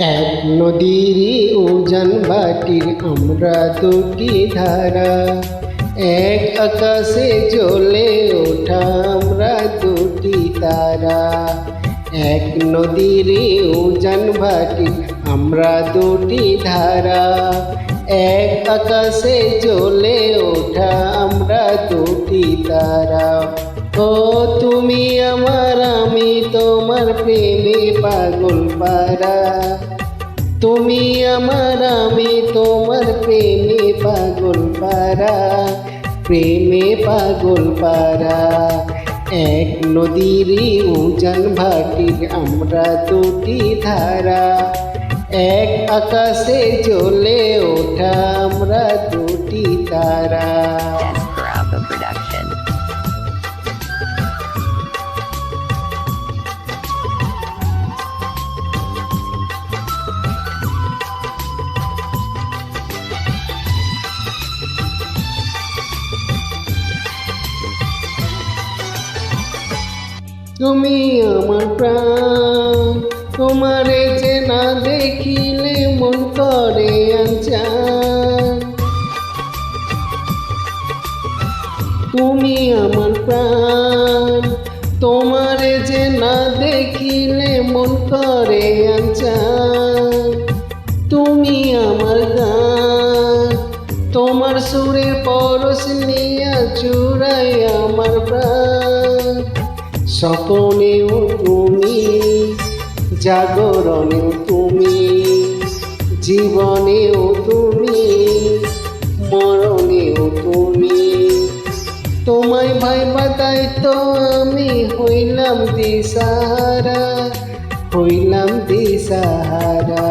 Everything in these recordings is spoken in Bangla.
এক নদীর উজান বাটির আমরা দুটি ধারা। এক আকাশে জ্বলে ওঠা আমরা দুটি তারা। এক নদীর উজান ভাটির আমরা দুটি ধারা। এক আকাশে জ্বলে ওঠা আমরা দুটি তারা। ও তুমি আমার, আমি তোমার প্রেমে পাগল পারা তুমি আমার, আমি তোমার প্রেমে পাগল পারা প্রেমে পাগল পারা এক নদীর উজান ভাটির আমরা দুটি ধারা। এক আকাশে চলে ওঠা আমরা দুটি তারা। তুমি আমার প্রাণ। তোমারে যে না দেখিলে মন করে তুমি আমার প্রাণ। তোমারে যে না দেখিলে মন করে তুমি আমার গান। তোমার সুরের পরশ নিয়া চূড়াই আমার প্রাণ। স্বপনেও তুমি, জাগরণেও তুমি, জীবনেও তুমি, মরণেও তুমি। তোমায় ভাই বাতাই তো আমি, হইলাম দিশাহারা হইলাম দিশাহারা।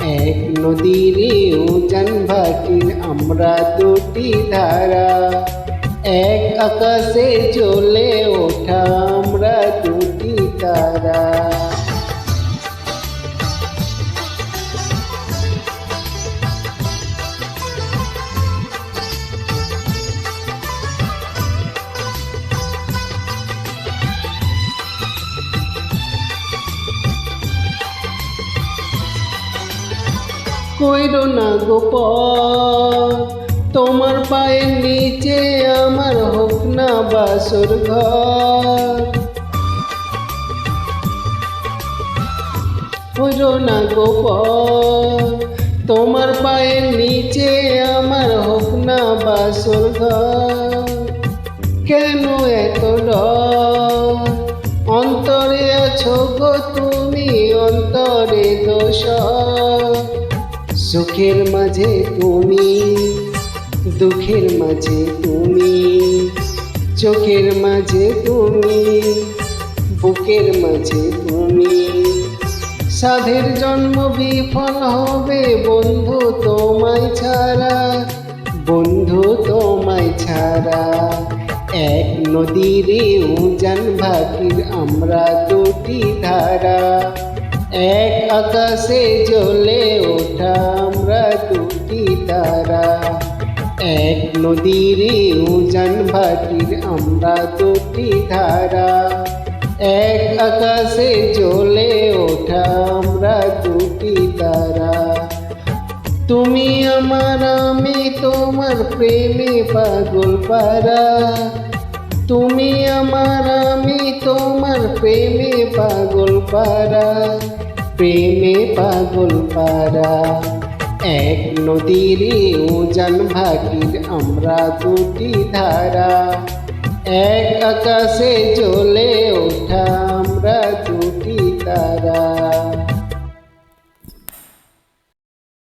এক নদীর উজান ভাটির আমরা দুটি ধারা। এক আকাশে চলে কইরো না গোপন তোমার পায়ের নিচে আমার হোক না বাসর ঘর। কইরো না গোপন তোমার পায়ের নিচে আমার হোক না বাসর ঘর। কেন এত অন্তরে আছো গো তুমি, অন্তরে দোষ সুখের মাঝে তুমি, দুঃখের মাঝে তুমি, চোখের মাঝে তুমি, বুকের মাঝে তুমি। সাধের জন্ম বিফল হবে বন্ধু তোমায় ছাড়া, বন্ধু তোমায় ছাড়া। এক নদীর উজান ভাটির আমরা দুটি ধারা। এক আকাশে জ্বলে ওঠা আমরা দুটি তারা। এক নদীর উজান ভাটির আমরা দুটি ধারা। এক আকাশে জ্বলে ওঠা আমরা দুটি তারা। তুমি আমার, আমি তোমার প্রেমে পাগল পারা। তুমি আমার, আমি তোমার প্রেমে পাগল পারা। প্রেমে পাগল পারা এক নদীর উজান ভাটির আমরা দুটি ধারা। এক আকাশে জ্বলে ওঠা।